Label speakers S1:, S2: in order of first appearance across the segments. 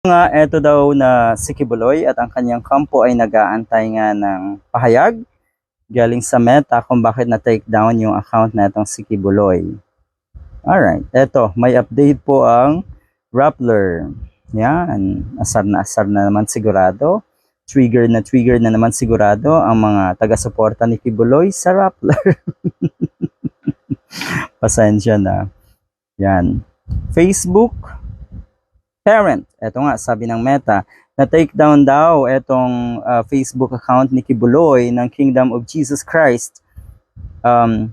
S1: nga eto daw na si Kibuloy at ang kanyang kampo ay nag-aantay nga ng pahayag galing sa Meta kung bakit na-take down yung account na itong si Kibuloy. Alright, eto, may update po ang Rappler. Yan, asar na asar na naman sigurado. Trigger na trigger na naman sigurado ang mga taga-suporta ni Kibuloy sa Rappler. Pasensya na. Yan. Facebook, parent. Ito nga, sabi ng Meta, na take down daw itong uh, Facebook account ni Kibuloy ng Kingdom of Jesus Christ um,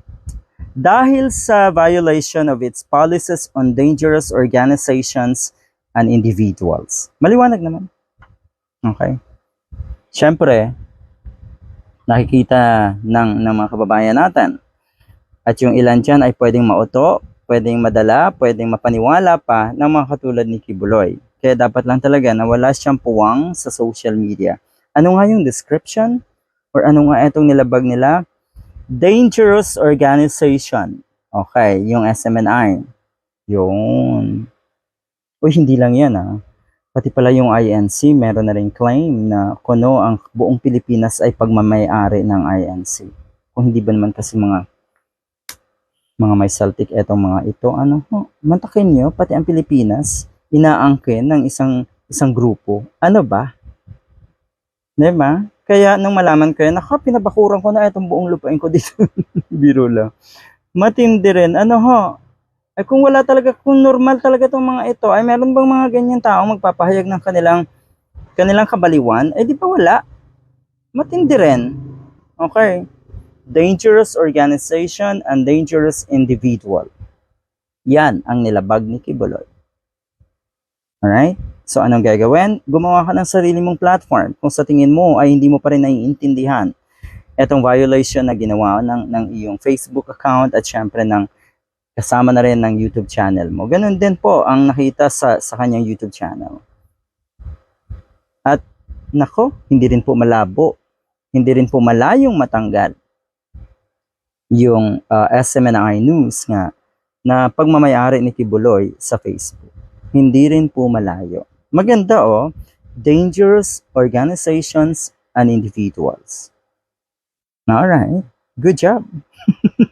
S1: dahil sa violation of its policies on dangerous organizations and individuals. Maliwanag naman. Okay. Siyempre, nakikita ng, ng mga kababayan natin. At yung ilan dyan ay pwedeng mauto, pwedeng madala, pwedeng mapaniwala pa ng mga katulad ni Kibuloy. Kaya dapat lang talaga na wala siyang puwang sa social media. Ano nga yung description? Or ano nga itong nilabag nila? Dangerous Organization. Okay, yung SMNI. Yun. Uy, hindi lang yan ah. Pati pala yung INC, meron na rin claim na kuno ang buong Pilipinas ay pagmamayari ng INC. Kung hindi ba naman kasi mga mga may Celtic etong mga ito, ano, oh, mantakin nyo, pati ang Pilipinas, inaangkin ng isang isang grupo. Ano ba? Diba? Kaya nung malaman ko yan, naka, pinabakuran ko na itong buong lupain ko dito. Biro lang. Matindi rin. Ano ho? Ay kung wala talaga, kung normal talaga itong mga ito, ay meron bang mga ganyan tao magpapahayag ng kanilang kanilang kabaliwan? Eh di ba wala? Matindi rin. Okay dangerous organization and dangerous individual. Yan ang nilabag ni Kibuloy. Alright? So anong gagawin? Gumawa ka ng sarili mong platform kung sa tingin mo ay hindi mo pa rin naiintindihan etong violation na ginawa ng, ng iyong Facebook account at syempre ng kasama na rin ng YouTube channel mo. Ganun din po ang nakita sa, sa kanyang YouTube channel. At nako, hindi rin po malabo. Hindi rin po malayong matanggal yung uh, SMNI News nga na pagmamayari ni Kibuloy sa Facebook. Hindi rin po malayo. Maganda oh, dangerous organizations and individuals. Alright, good job.